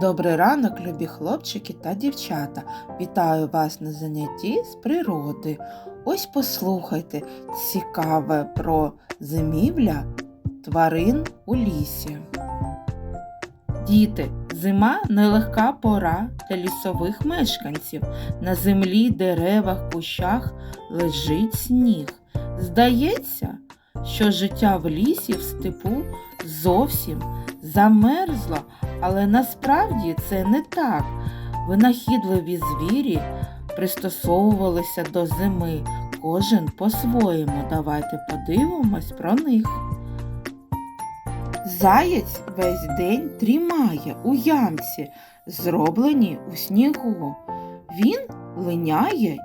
Добрий ранок, любі хлопчики та дівчата. Вітаю вас на занятті з природи. Ось послухайте цікаве про зимівля тварин у лісі. Діти, зима нелегка пора для лісових мешканців. На землі, деревах, кущах лежить сніг. Здається, що життя в лісі в степу зовсім замерзло, але насправді це не так. Винахідливі звірі пристосовувалися до зими, кожен по-своєму. Давайте подивимось про них. Заєць весь день трімає у ямці, зроблені у снігу. Він линяє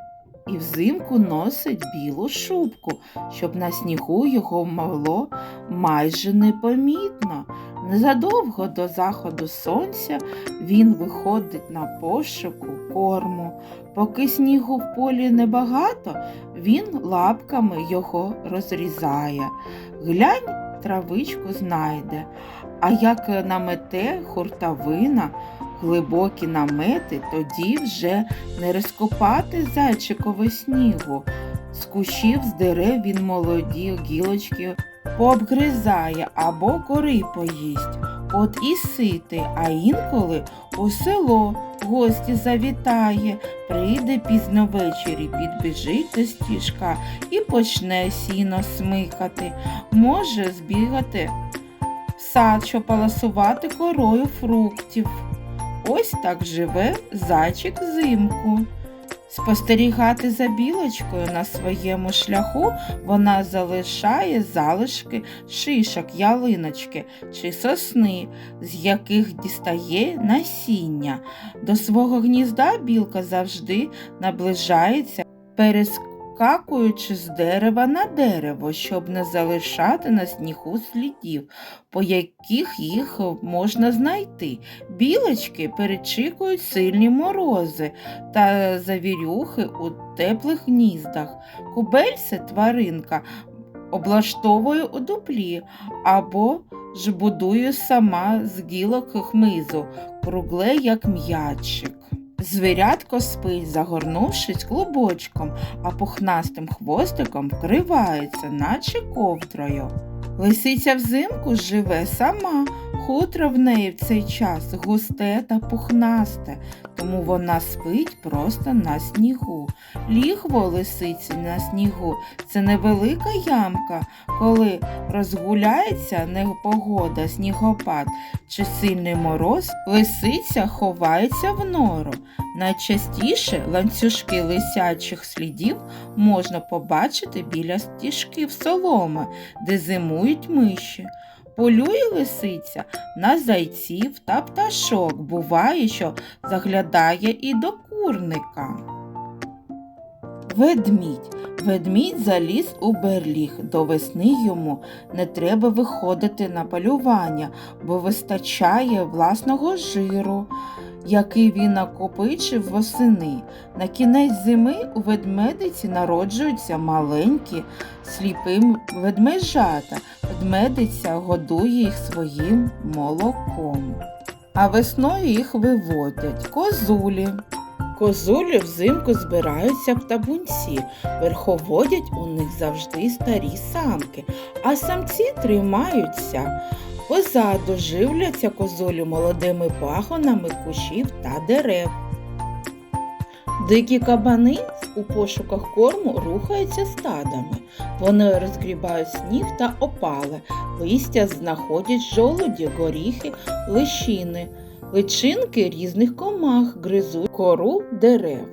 і взимку носить білу шубку, щоб на снігу його було майже непомітно. Незадовго до заходу сонця він виходить на пошуку корму. Поки снігу в полі небагато, він лапками його розрізає. Глянь, травичку знайде, а як намете хуртовина, глибокі намети, тоді вже не розкопати зайчикове снігу. З кущів з дерев він молоді гілочки пообгризає або кори поїсть. От і ситий, а інколи у село гості завітає, прийде пізно ввечері, підбіжить до стіжка і почне сіно смикати. Може збігати в сад, щоб паласувати корою фруктів. Ось так живе зайчик взимку. Спостерігати за білочкою на своєму шляху вона залишає залишки шишок ялиночки чи сосни, з яких дістає насіння. До свого гнізда білка завжди наближається, перескакуючи з дерева на дерево, щоб не залишати на снігу слідів, по яких їх можна знайти. Білочки перечікують сильні морози та завірюхи у теплих гніздах. Кубельце тваринка облаштовує у дуплі або ж будує сама з гілок хмизу, кругле, як м'ячик. Звірятко спить, загорнувшись клубочком, а пухнастим хвостиком вкривається, наче ковдрою. Лисиця взимку живе сама, хутро в неї в цей час густе та пухнасте, тому вона спить просто на снігу. Лігво лисиці на снігу це невелика ямка, коли розгуляється непогода, снігопад чи сильний мороз, лисиця ховається в нору. Найчастіше ланцюжки лисячих слідів можна побачити біля стіжків соломи, де зимують миші. Полює лисиця на зайців та пташок. Буває, що заглядає і до курника. Ведмідь. Ведмідь заліз у берліг. До весни йому не треба виходити на полювання, бо вистачає власного жиру, який він накопичив восени. На кінець зими у ведмедиці народжуються маленькі сліпим ведмежата. Ведмедиця годує їх своїм молоком. А весною їх виводять козулі. Козулі взимку збираються в табунці, верховодять у них завжди старі самки, а самці тримаються. Позаду живляться козулі молодими пагонами кущів та дерев. Дикі кабани у пошуках корму рухаються стадами. Вони розгрібають сніг та опали, листя знаходять жолуді, горіхи, лищини, личинки різних комах гризуть кору дерев.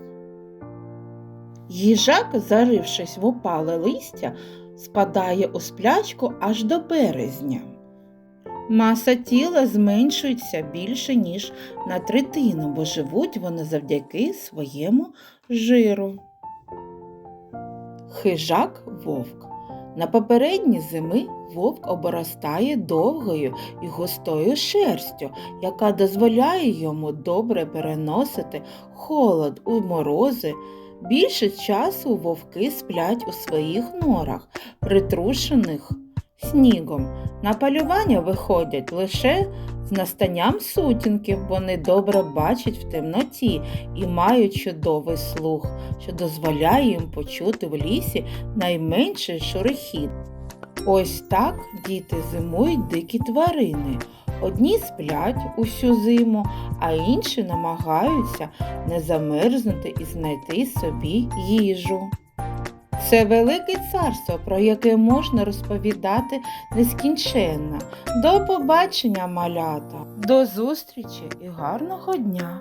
Їжак, зарившись в опале листя, спадає у сплячку аж до березня. Маса тіла зменшується більше, ніж на третину, бо живуть вони завдяки своєму жиру. Хижак вовк. На попередні зими вовк обростає довгою і густою шерстю, яка дозволяє йому добре переносити холод у морози. Більше часу вовки сплять у своїх норах, притрушених снігом. На полювання виходять лише з настанням сутінків. Вони добре бачать в темноті і мають чудовий слух, що дозволяє їм почути в лісі найменший шурихіт. Ось так діти зимують дикі тварини. Одні сплять усю зиму, а інші намагаються не замерзнути і знайти собі їжу. Це велике царство, про яке можна розповідати нескінченно. До побачення, малята! До зустрічі і гарного дня!